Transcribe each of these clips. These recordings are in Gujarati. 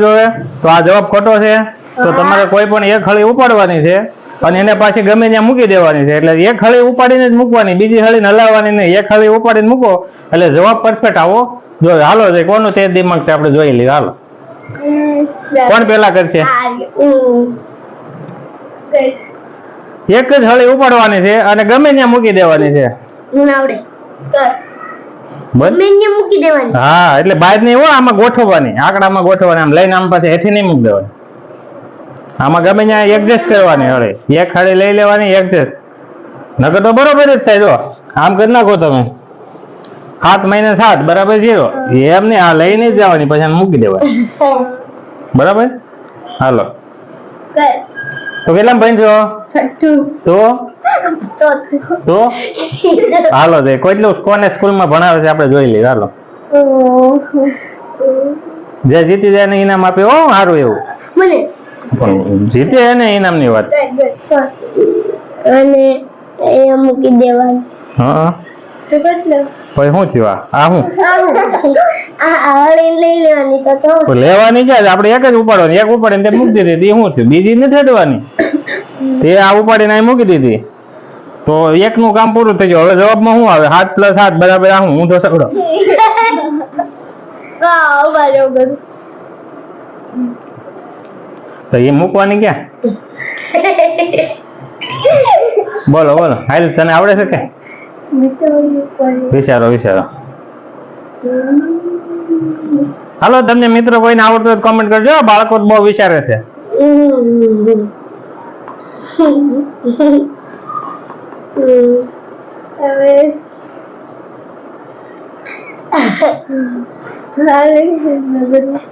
જોવે? તો આ જવાબ ખોટો છે. તો તમારે કોઈ પણ એક હળી ઉપાડવાની છે અને એને પાછી ગમે ત્યાં મૂકી દેવાની છે. એટલે એક હળી ઉપાડીને જ મૂકવાની બીજી હળી હલાવવાની નહીં. એક હળી ઉપાડીને મૂકો એટલે જવાબ પરફેક્ટ આવો. જો હાલો છે કોનું તે દિમાગ છે? આપણે જોઈ લઈએ હાલો. કોણ પેલા કરશે? એક જ હળી ઉપાડવાની છે અને ગમે ત્યાં મૂકી દેવાની છે. મેન્યુ મૂકી દેવાની. હા એટલે બહાર નહીં હોય આમાં ગોઠવવાની. આંકડામાં ગોઠવવાની. આમ લઈને આમ પાસે હેઠી નહીં મૂકી દેવાની. આમાં ગમે ત્યાં એડજસ્ટ કરવાની હળી. એક હળી લઈ લેવાની એડજસ્ટ નકર તો બરોબર જ થાય જો. આમ કરી નાખો તમે. સાત મહિને સાત બરાબર જીરો એમ નહીં આ લઈને જ જવાની પછી મૂકી દેવાની. બરાબર? હાલો. તો કેટલા ભાઈ છો તો? તો હાલો તે કેટલું કોને સ્કૂલમાં ભણાવે છે આપણે જોઈ લઈએ હાલો. જે જીતી જાય ને ઇનામ આપે ઓ સારું એવું. મને? પણ જીતે એને ઇનામની વાત. અને એ મૂકી દેવાનું. હા. શું થયું આ? લેવાની છે? આપણે એક જ ઉપાડવાની એક ઉપાડીને મૂકી દીધી. શું થયું? બીજી નથી ઠેડવાની તે આ ઉપાડીને અહીં મૂકી દીધી. તો એકનું કામ પૂરું થઈ ગયું. હવે જવાબમાં શું આવે? સાત પ્લસ સાત બરાબર આ હું તો સગડો. તો એ મૂકવાની ક્યાં? બોલો બોલો. હાલ તને આવડે છે કે? વિચારો વિચારો. હાલો તમને મિત્રો કોઈને આવડતું હોય કોમેન્ટ કરજો. બાળકો બહુ વિચારે છે. હવે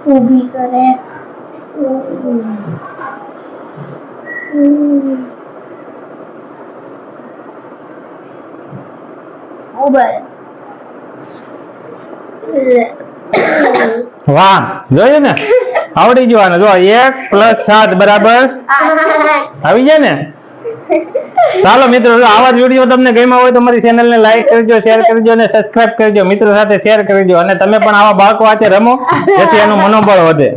ઊભી કરે ઉબર વાહ જોયું ને? આવડી જવાનું જો એક પ્લસ સાત બરાબર. આવી જાય ને? ચાલો મિત્રો જો આવા જ વીડિયો તમને ગમ્યા હોય તો મારી ચેનલ ને લાઈક કરજો શેર કરજો અને સબસ્ક્રાઇબ કરજો. મિત્રો સાથે શેર કરજો અને તમે પણ આવા બાળકો સાથે રમો જેથી એનું મનોબળ વધે.